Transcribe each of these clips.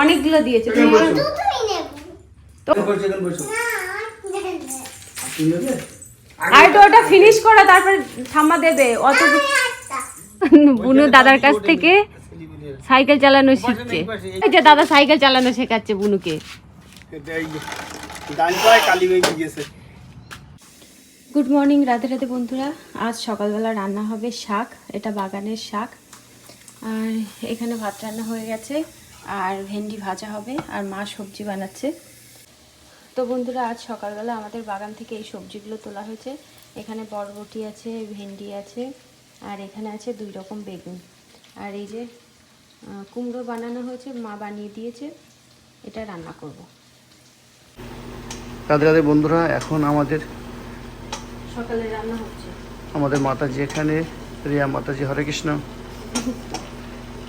অনেকগুলো দিয়েছে আর তুমি নেবে? আর তো ওটা ফিনিশ করো তারপর ঠাম্মা দেবে অত একটা বুনু দাদার কাছ থেকে সাইকেল চালানো শিখছে। এই যে দাদা সাইকেল চালানো শেখাচ্ছে বুনুকে। গুড মর্নিং রাধে রাধে বন্ধুরা। আজ সকালবেলা রান্না হবে শাক এটা বাগানের শাক। আর এখানে ভাত রান্না হয়ে গেছে। আর ভেন্ডি ভাজা হবে আর মা সবজি বানাচ্ছে। তো বন্ধুরা আজ সকালবেলা আমাদের বাগান থেকে এই সবজিগুলো তোলা হয়েছে। এখানে বরবটি আছে ভেন্ডি আছে আর এখানে আছে দুই রকম বেগুন। আর এই যে কুমড়ো বানানো হয়েছে মা বানিয়ে দিয়েছে এটা রান্না করব। রাধে রাধে বন্ধুরা এখন আমাদের সকালে রান্না হচ্ছে। আমাদের মাতাজি এখানে রিয়া মাতাজি হরে কৃষ্ণ।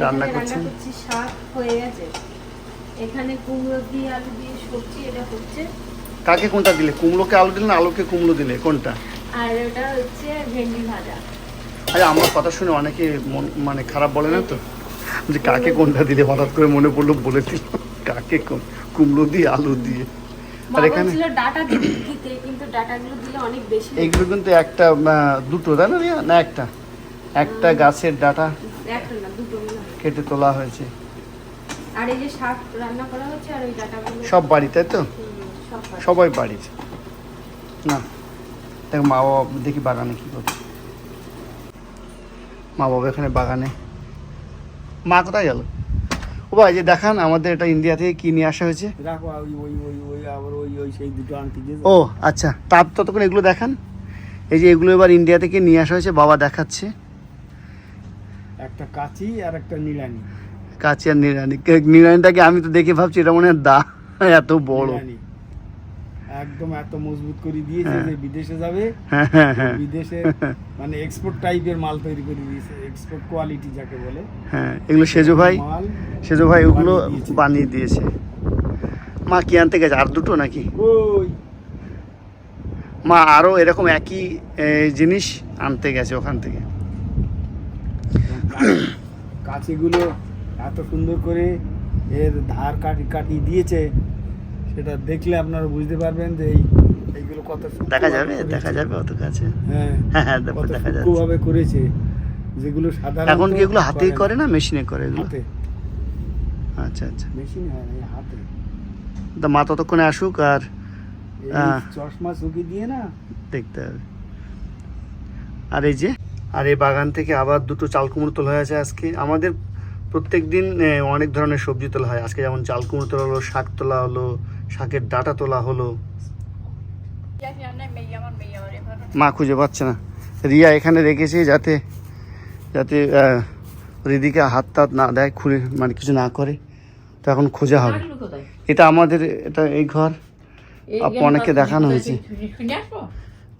রান্না করছি শাক হয়ে গেছে। এখানে কুমড়ো দিয়ে আলু দিয়ে সবজি এটা হচ্ছে কাকে কোনটা দিলে? কুমড়োকে আলু দিলে না আলুকে কুমড়ো দিলে? কোনটা? আর ওটা হচ্ছে ভেন্ডি ভাজা। আরে আমার কথা শুনে অনেকে মন মানে খারাপ বলে না তো? যে কাকে কোনটা দিলে? হঠাৎ করে মনে পড়ল বলে দিল কাকে কোন কুমড়ো দিয়ে আলু দিয়ে। আর এখানে ছিল ডাটা দিতে কিন্তু ডাটাগুলো দিলে অনেক বেশি এইগুলো কিন্তু একটা দুটো তাই না না একটা। একটা গাছের ডাটা। একটা না দুটো। কেটে তোলা হয়েছে। আর এই যে শাক রান্না করা হচ্ছে আর ওই ডাটাগুলো? সব বাড়ি তাই তো। সবাই বাড়ির না দেখ মা বাবা দেখি বাগানে কি করছে। মা বাবা এখানে বাগানে। মা কোথায় গেল? ও ভাই যে দেখান আমাদের এটা ইন্ডিয়া থেকে কি নিয়ে আসা হয়েছে। রাখো ওই ওই ওই ওই আবার ওই ওই সেই দুটো ও আচ্ছা। তার ততক্ষণ এগুলো দেখান। এই যে এগুলো এবার ইন্ডিয়া থেকে নিয়ে আসা হয়েছে বাবা দেখাচ্ছে। একটা কাচি আর একটা নিড়ানি। কাচি আর নিরানি নিরানিটাকে আমি তো দেখে ভাবছি এটা মনে হয় দা এত বড়। নিড়ানি। একদম এত মজবুত করে দিয়েছে হ্যাঁ। যে বিদেশে যাবে হ্যাঁ হ্যাঁ বিদেশে মানে এক্সপোর্ট টাইপের মাল তৈরি করে দিয়েছে এক্সপোর্ট কোয়ালিটি যাকে বলে। হ্যাঁ এগুলো সেজু ভাই সেজু ভাই ওগুলো বানিয়ে দিয়েছে। মা কি আনতে গেছে? আর দুটো নাকি? ওই। মা আরও এরকম একই জিনিস আনতে গেছে ওখান থেকে। কাচিগুলো এত সুন্দর করে এর ধার কাটি কাটি দিয়েছে সেটা দেখলে আপনারা বুঝতে পারবেন যে এই এইগুলো কত দেখা যাবে দেখা যাবে অত কাছে হ্যাঁ হ্যাঁ দেখো যাচ্ছে। সূক্ষ্মভাবে করেছে। যেগুলো সাধারণ এখন কি এগুলো হাতেই করে না মেশিনে করে এগুলো? হাতে। আচ্ছা আচ্ছা। মেশিন হয় না হাতে। তা মা ততক্ষণে আসুক আর। চশমা শুকিয়ে দিয়ে না? দেখতে হবে। আর এই যে আর এই বাগান থেকে আবার দুটো চাল কুমড়ো তোলা হয়েছে আজকে। আমাদের প্রত্যেক দিন অনেক ধরনের সবজি তোলা হয়। আজকে যেমন চাল কুমড়ো তোলা হলো শাক তোলা হলো শাকের ডাটা তোলা হলো। মা খুঁজে পাচ্ছে না। রিয়া এখানে রেখেছে যাতে যাতে রিদিকে হাত টাত না দেয় খুলে মানে কিছু না করে। তো এখন খোঁজা হবে। এটা আমাদের এটা এই ঘর। আপু অনেকে দেখানো হয়েছে।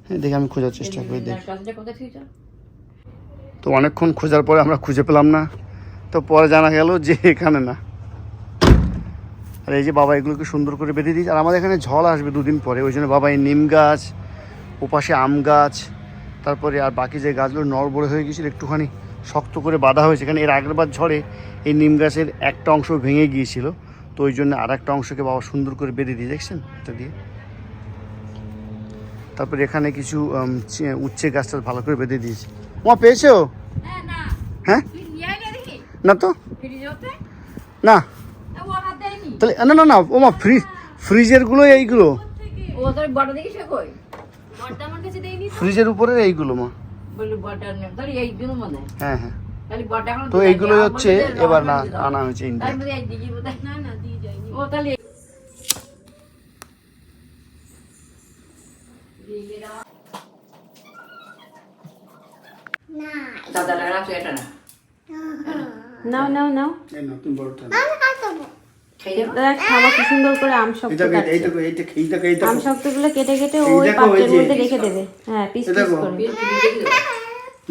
হ্যাঁ দেখি আমি খোঁজার চেষ্টা করি দেখি। তো অনেকক্ষণ খোঁজার পরে আমরা খুঁজে পেলাম না। তো পরে জানা গেল যে এখানে না। আর এই যে বাবা এগুলোকে সুন্দর করে বেঁধে দিয়েছে। আর আমাদের এখানে ঝড় আসবে দুদিন পরে। ওই জন্য বাবা এই নিম গাছ, ওপাশে আম গাছ, তারপরে আর বাকি যে গাছগুলো নড়বড়ে হয়ে গিয়েছিল, একটুখানি শক্ত করে বাঁধা হয়েছে। এখানে এর আগের বার ঝড়ে এই নিম গাছের একটা অংশ ভেঙে গিয়েছিল। তো ওই জন্য আর একটা অংশকে বাবা সুন্দর করে বেঁধে দিয়ে দেখছেন? এটা দিয়ে। তারপরে এখানে কিছু উচ্ছে গাছটা ভালো করে বেঁধে দিয়েছে। মা পেয়েছ? হ্যাঁ না। তো। না। তাহলে না না না ও মা ফ্রিজ ফ্রিজেরগুলো এইগুলো। ফ্রিজের উপরে এইগুলো মা। হ্যাঁ। হ্যাঁ তো এইগুলো হচ্ছে এবার না আনা হয়েছে ইন্ডিয়া না না দিয়ে যায়নি ও তাহলে না দাদা লাগা তুই এটা না নাও। নাও নাও নতুন বড়টা আমি কাটবো খাই যাব? দাদা খাওয়া কি সুন্দর করে আম শক্ত এটা কাটছে। এইটা এইটা এইটা এইটা আম শক্তগুলো কেটে কেটে ওই পাত্রের মধ্যে রেখে দেবে। হ্যাঁ পিস পিস করে। বিল তুমি দেখি। দাও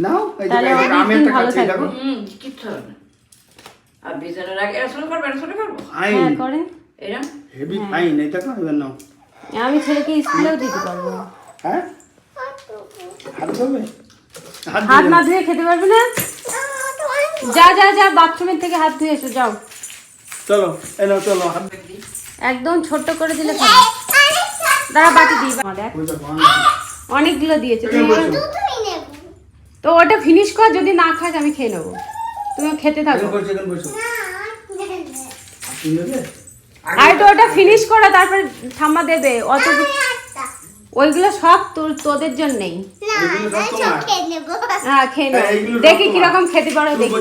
নাও তাহলে অনেকদিন ভালো থাকবে। দেখো। হুম কিচ্ছু হবে না। আর বিছানার আগে এটা শুরু করবে এটা শুরু করব। হ্যাঁ করে। এরম হেভি ফাইন এই দেখো এবার আমি ছেলেকে স্কুলেও দিতে পারব। হ্যাঁ? হাত ধোবে? হাত না ধুয়ে খেতে পারবে না? যা যা যা বাথরুমের থেকে হাত ধুয়ে এসো যাও। চলো এই চলো হাত একদম ছোট্ট করে দিলে খাবে দাঁড়া বাটি দিই অনেকগুলো দিয়েছে তো ওটা ফিনিশ কর যদি না খাস আমি খেয়ে নেব। তুমি খেতে থাকো। আর তো ওটা ফিনিশ করা তারপরে ঠাম্মা দেবে। অত ওইগুলো সব তোর তোদের জন্যই। খেয়ে নেব। হ্যাঁ হ্যাঁ, দেখি কীরকম খেতে পারো দেখি।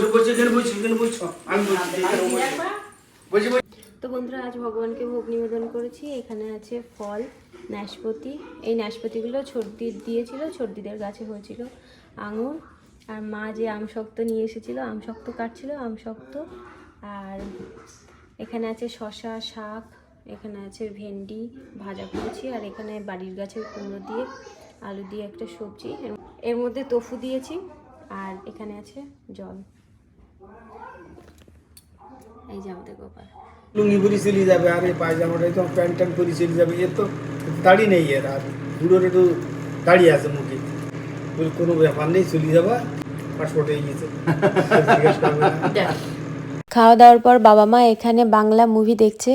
তো বন্ধুরা আজ ভগবানকে ভোগ নিবেদন করেছি। এখানে আছে ফল নাশপাতি। এই নাশপাতিগুলো ছর্দি দিয়েছিল ছর্দিদের গাছে হয়েছিল আঙুর। আর মা যে আম শক্ত নিয়ে এসেছিল আম শক্ত কাটছিল আম শক্ত আর এখানে আছে শশা শাক এখানে আছে ভেন্ডি ভাজা করেছি আর এখানে বাড়ির গাছের কুমড়ো দিয়ে আলু দিয়ে একটা সবজি। এর- মধ্যে তোফু দিয়েছি আর এখানে আছে জল। এই যে আমাদের গোপাল। লুঙ্গি পরি চলে যাবে আর এই পায়জামাটাই তো প্যান্ট ট্যান্ট পরি চলে যাবে এর তো দাড়ি নেই এর আর বুড়োর একটু দাড়ি আছে মুখে। বলে কোনো ব্যাপার নেই চলে যাবা পাসপোর্ট হয়ে খাওয়া দাওয়ার পর বাবা মা এখানে বাংলা মুভি দেখছে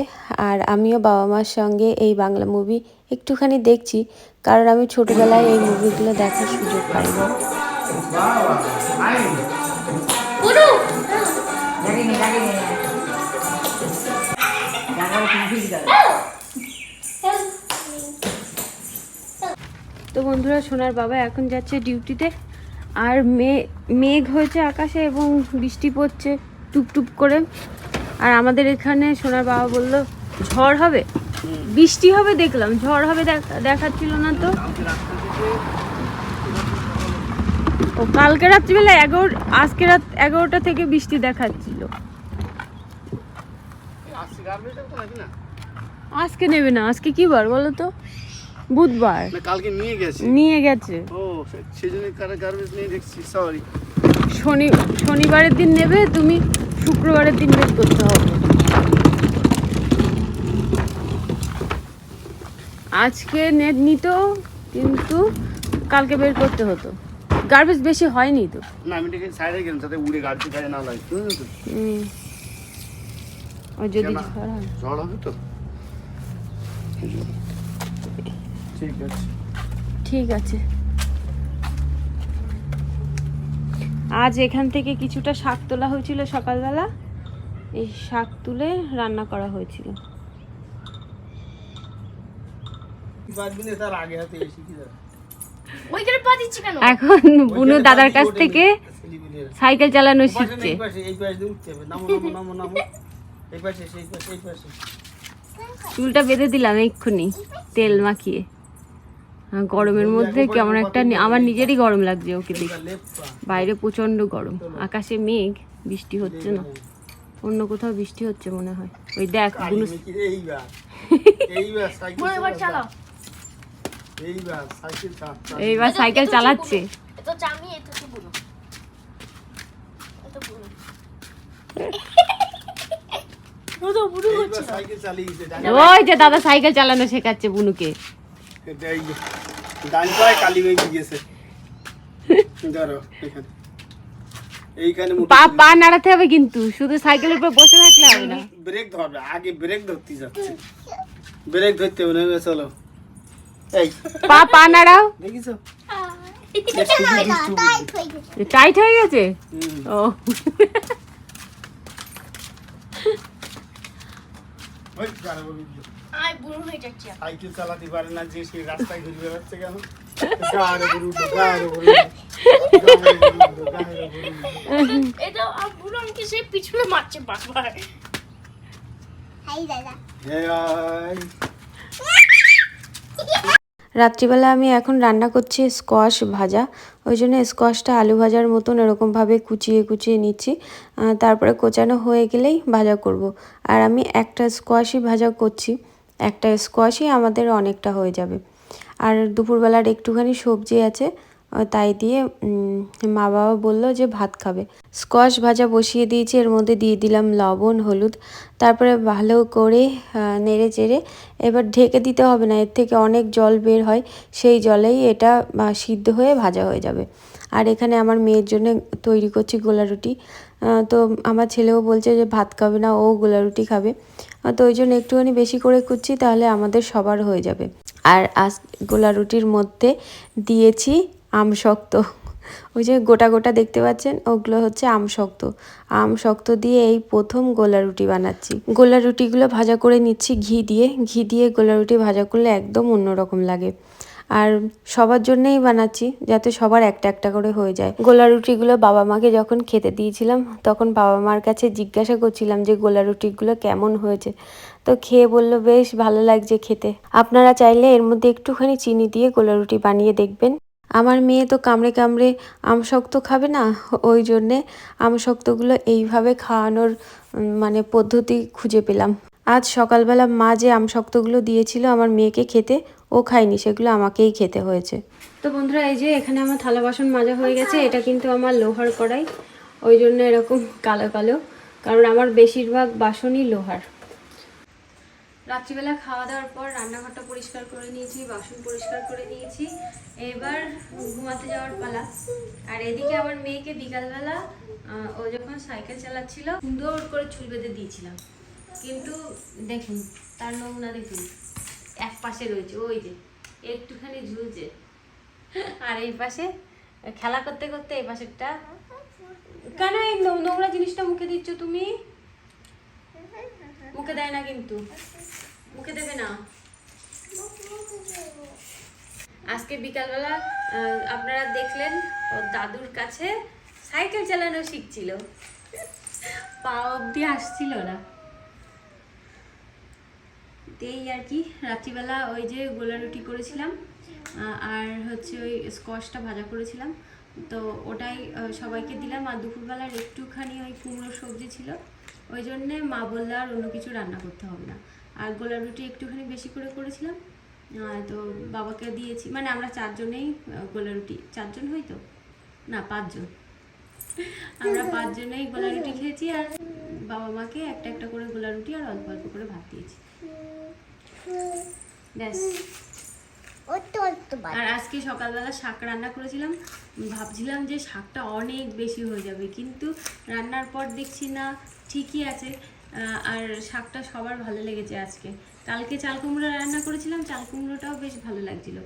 আর আমিও বাবা মার সঙ্গে এই বাংলা মুভি একটুখানি দেখছি কারণ আমি ছোটবেলায় এই মুভিগুলো দেখার সুযোগ পাইনি। তো বন্ধুরা সোনার বাবা এখন যাচ্ছে ডিউটিতে আর মে মেঘ হয়েছে আকাশে এবং বৃষ্টি পড়ছে। টুপটুপ করে। আর আমাদের এখানে সোনার বাবা বলল ঝড় হবে? বৃষ্টি হবে দেখলাম ঝড় হবে দেখ- দেখাচ্ছিল না তো। ও কালকে রাত্রিবেলা এগারো আজকে রাত এগারোটা থেকে বৃষ্টি দেখাচ্ছিল। আজকে নেবে না আজকে কি বার বলো তো? বুধবার। কালকে নিয়ে গেছে। নিয়ে গেছে। ও সেই জন্য গার্বেজ নিয়ে দেখছি সরি শনি শনিবারের দিন নেবে তুমি শুক্রবারের দিন বের করতে হবে। আজকে নেট নিত কিন্তু কালকে বের করতে হতো। গার্বেজ বেশি হয়নি তো। না আমি এটাকে সাইডে গেলাম যাতে উড়ে গাড়িতে গায়ে না লাগে বুঝলি তো? হুম। আর যদি কেন? ঝড় হবে তো? ঠিক আছে। ঠিক আছে। আজ এখান থেকে কিছুটা শাক তোলা হয়েছিল সকালবেলা। এই শাক তুলে রান্না করা হয়েছিল। এখন বুনু দাদার কাছ থেকে সাইকেল চালানো শিখছে। এই পাশে এই পাশে দিয়ে উঠতে হবে। নামো নামো নামো নামো। এই পাশে এসে, এই পাশে এই পাশে। চুলটা বেঁধে দিলাম এক্ষুনি তেল মাখিয়ে। গরমের মধ্যে কেমন একটা আমার নিজেরই গরম লাগছে ওকে দেখে। বাইরে প্রচণ্ড গরম। আকাশে মেঘ বৃষ্টি হচ্ছে না। অন্য কোথাও বৃষ্টি হচ্ছে মনে হয়। ওই দেখ এইবার। সাইকেল চালাচ্ছে। ওই যে দাদা সাইকেল চালানো শেখাচ্ছে বুনুকে। এই ডান পায়ে কালি গিয়েছে। ধরো এখানে। এইখানে পা পা নাড়াতে হবে কিন্তু শুধু সাইকেলের উপর বসে থাকলে হবে না। ব্রেক ধরবে আগে ব্রেক ধরতে যাচ্ছে। ব্রেক ধরতে হবে না চলো। এই। পা পা নাড়াও। দেখিছো? টাইট হয়ে গেছে। টাইট হয়ে ও। ওই হয়ে যাচ্ছি সাইকেল চালাতে পারে না যে সেই রাস্তায় ঘুরে বেড়াচ্ছে কেন। এটা আমাকে সেই পিছনে মারছে বারবার। হাই দাদা। রাত্রিবেলা আমি এখন রান্না করছি স্কোয়াশ ভাজা ওই জন্য স্কোয়াশটা আলু ভাজার মতন এরকমভাবে কুচিয়ে কুচিয়ে নিচ্ছি। তারপরে কোচানো হয়ে গেলেই ভাজা করব। আর আমি একটা স্কোয়াশই ভাজা করছি। একটা স্কোয়াশই আমাদের অনেকটা হয়ে যাবে। আর দুপুরবেলার একটুখানি সবজি আছে তাই দিয়ে মা বাবা বলল যে ভাত খাবে। স্কোয়াশ ভাজা বসিয়ে দিয়েছি, এর মধ্যে দিয়ে দিলাম লবণ, হলুদ, তারপরে ভালো করে নেড়ে চেড়ে, এবার ঢেকে দিতে হবে না, এর থেকে অনেক জল বের হয়, সেই জলেই এটা সিদ্ধ হয়ে ভাজা হয়ে যাবে। আর এখানে আমার মেয়ের জন্য তৈরি করছি গোলা রুটি। তো আমার ছেলেও বলছে যে ভাত খাবে না, ও গোলা রুটি খাবে। তো ওই জন্য একটুখানি বেশি করে কুচ্ছি তাহলে আমাদের সবার হয়ে যাবে। আর আজ গোলা রুটির মধ্যে দিয়েছি আম শক্ত ওই যে গোটা গোটা দেখতে পাচ্ছেন, ওগুলো হচ্ছে আম শক্ত আম শক্ত দিয়ে এই প্রথম গোলা রুটি বানাচ্ছি। গোলা রুটিগুলো ভাজা করে নিচ্ছি ঘি দিয়ে। ঘি দিয়ে গোলা রুটি ভাজা করলে একদম অন্যরকম লাগে। আর সবার জন্যেই বানাচ্ছি, যাতে সবার একটা একটা করে হয়ে যায়। গোলা রুটিগুলো বাবা মাকে যখন খেতে দিয়েছিলাম, তখন বাবা মার কাছে জিজ্ঞাসা করছিলাম যে গোলা রুটিগুলো কেমন হয়েছে। তো খেয়ে বলল, বেশ, ভালো লাগছে খেতে। আপনারা চাইলে এর মধ্যে একটুখানি চিনি দিয়ে গোলা রুটি বানিয়ে দেখবেন। আমার মেয়ে তো কামড়ে কামড়ে আমশক্ত খাবে না, ওই জন্যে আমশক্তগুলো এইভাবে খাওয়ানোর মানে পদ্ধতি খুঁজে পেলাম। আজ সকালবেলা মা যে আমশক্তগুলো দিয়েছিল আমার মেয়েকে খেতে ও খায়নি, সেগুলো আমাকেই খেতে হয়েছে। তো বন্ধুরা, এই যে এখানে আমার থালা বাসন মাজা হয়ে গেছে, এটা কিন্তু আমার লোহার কড়াই। ওই জন্য এরকম কালো কালো, কারণ আমার বেশিরভাগ বাসনই লোহার। রাত্রিবেলা খাওয়া দাওয়ার পর রান্নাঘরটা পরিষ্কার করে নিয়েছি, বাসন পরিষ্কার করে নিয়েছি। এবার ঘুমাতে যাওয়ার পালা। আর এদিকে আমার মেয়েকে বিকালবেলা ও যখন সাইকেল চালাচ্ছিল সুন্দর করে চুল বেঁধে দিয়েছিলাম। কিন্তু দেখুন, তার নমুনা দেখুন। এক পাশে রয়েছে, ওই যে, একটুখানি ঝুলছে। আর এই পাশে খেলা করতে করতে এই পাশেরটা, কেন এই নোংরা জিনিসটা মুখে দিচ্ছ তুমি? মুখে দেয় না কিন্তু। মুখে দেবে না। আজকে বিকালবেলা আপনারা দেখলেন, ওর দাদুর কাছে সাইকেল চালানো শিখছিল। পা অব্দি আসছিল না। এই আর কি, রাত্রিবেলা ওই যে গোলা রুটি করেছিলাম আর হচ্ছে ওই স্কোয়াশটা ভাজা করেছিলাম। তো ওটাই সবাইকে দিলাম, আর দুপুরবেলার একটুখানি ওই কুমড়োর সবজি ছিল। ওই জন্যে মা বলল, আর অন্য কিছু রান্না করতে হবে না। আর গোলা রুটি একটুখানি বেশি করে করেছিলাম তো বাবাকে দিয়েছি। মানে আমরা চারজনেই গোলা রুটি। চারজন হই তো? না, পাঁচজন। আমরা পাঁচজনেই গোলা রুটি খেয়েছি, আর বাবা মাকে একটা একটা করে গোলা রুটি আর অল্প অল্প করে ভাত দিয়েছি। ব্যাস। আর আজকে সকালবেলা শাক রান্না করেছিলাম। ভাবছিলাম যে শাকটা অনেক বেশি হয়ে যাবে কিন্তু রান্নার পর দেখছি না ঠিকই আছে। আর শাকটা সবার ভালো লেগেছে আজকে। কালকে চাল কুমড়ো রান্না করেছিলাম চাল কুমড়োটাও বেশ ভালো লাগছিল।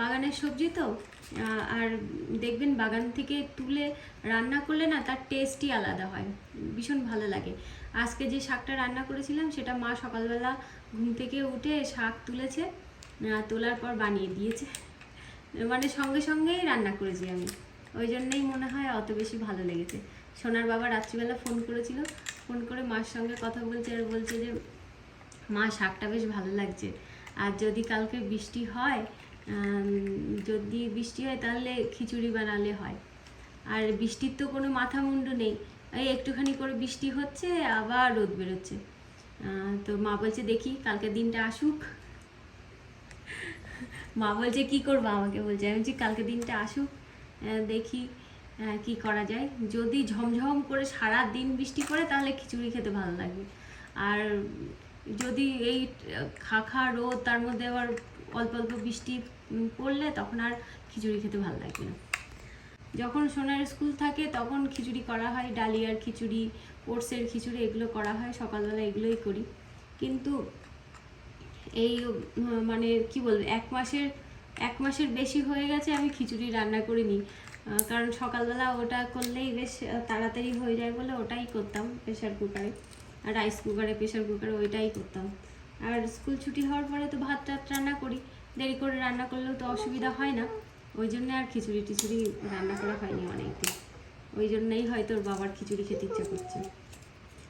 বাগানের সবজি তো আর দেখবেন বাগান থেকে তুলে রান্না করলে না তার টেস্টই আলাদা হয়, ভীষণ ভালো লাগে। আজকে যে শাকটা রান্না করেছিলাম সেটা মা সকালবেলা ঘুম থেকে উঠে শাক তুলেছে তোলার পর বানিয়ে দিয়েছে। মানে সঙ্গে সঙ্গেই রান্না করেছি আমি, ওই জন্যই মনে হয় অত বেশি ভালো লেগেছে। সোনার বাবা রাত্রিবেলা ফোন করেছিল, ফোন করে মার সঙ্গে কথা বলছে আর বলছে যে, মা, শাকটা বেশ ভালো লাগছে, আর যদি কালকে বৃষ্টি হয় যদি বৃষ্টি হয় তাহলে খিচুড়ি বানালে হয়। আর বৃষ্টির তো কোনো মাথা মুন্ডু নেই। এই একটুখানি করে বৃষ্টি হচ্ছে, আবার রোদ বেরোচ্ছে। তো মা বলছে, দেখি, কালকে দিনটা আসুক। মা বলছে, কি করব? আমাকে বলছে, আমি বলছি, কালকে দিনটা আসুক দেখি কি করা যায়। যদি ঝমঝম করে সারা দিন বৃষ্টি পড়ে, তাহলে খিচুড়ি খেতে ভালো লাগবে। আর যদি এই খা খা রোদ, তার মধ্যে আবার অল্প অল্প বৃষ্টি পড়লে তখন আর খিচুড়ি খেতে ভালো লাগবে না। যখন সোনার স্কুল থাকে তখন খিচুড়ি করা হয়, ডালিয়ার খিচুড়ি, ওটসের খিচুড়ি এগুলো করা হয়, সকালবেলা এগুলোই করি। কিন্তু এই মানে কি বলব, এক মাসের এক মাসের বেশি হয়ে গেছে আমি খিচুড়ি রান্না করিনি। কারণ সকালবেলা ওটা করলেই বেশ তাড়াতাড়ি হয়ে যায় বলে ওটাই করতাম প্রেশার কুকারে। আর রাইস কুকারে প্রেশার কুকারে ওইটাই করতাম। আর স্কুল ছুটি হওয়ার পরে তো ভাত টাত রান্না করি। দেরি করে রান্না করলেও তো অসুবিধা হয় না। ওই জন্য আর খিচুড়ি টিচুড়ি রান্না করা হয়নি অনেকদিন। ওই জন্যই হয়তো ওর বাবার খিচুড়ি খেতে ইচ্ছা করছে।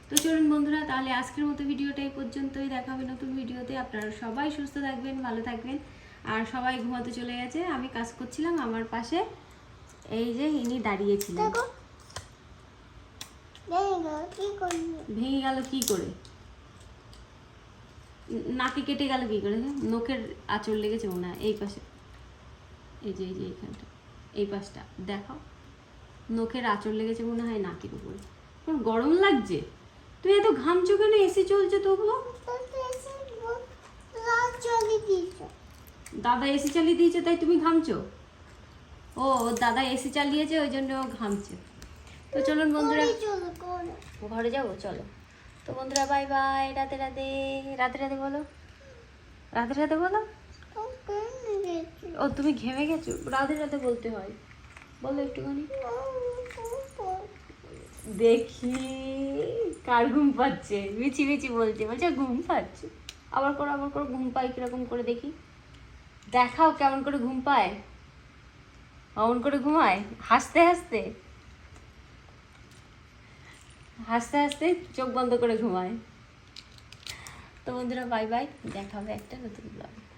তো চলুন বন্ধুরা তাহলে আজকের মতো ভিডিওটা এই পর্যন্তই। দেখা হবে নতুন ভিডিওতে। আপনারা সবাই সুস্থ থাকবেন ভালো থাকবেন। আর সবাই ঘুমাতে চলে গেছে। আমি কাজ করছিলাম আমার পাশে এই যে ইনি দাঁড়িয়েছিলেন। ভেঙে গেল কি করে? নাকে কেটে গেল কি করে? নখের আঁচড় লেগেছে মনে হয়। এই পাশে। এই যে এই যে এইখানটা। এই পাশটা। দেখো নখের আঁচড় লেগেছে মনে হয় নাকের উপরে। তোর গরম লাগছে? তুই এত ঘামছো কেন এসি চলছে তবুও? দাদা এসি চালিয়ে দিয়েছে তাই তুমি ঘামছো? ও দাদা এসি চালিয়েছে ওই জন্য ও ঘামছে। তো চলুন বন্ধুরা। ঘরে যাব? চলো। তো বন্ধুরা বাই বাই রাতে রাতে রাতে রাতে বলো। রাতে রাতে বলো। ও, তুমি ঘেমে গেছো? রাতে রাতে বলতে হয়। বলো একটুখানি। দেখি, কার ঘুম পাচ্ছে? মিচি মিচি বলছে বলছে ঘুম পাচ্ছে। আবার করো আবার করো, ঘুম পায় কীরকম করে দেখি। দেখাও কেমন করে ঘুম পায়। অমন করে ঘুমায়? হাসতে হাসতে। হাসতে হাসতে চোখ বন্ধ করে ঘুমায় তো বন্ধুরা বাই বাই দেখা হবে একটা নতুন ব্লগে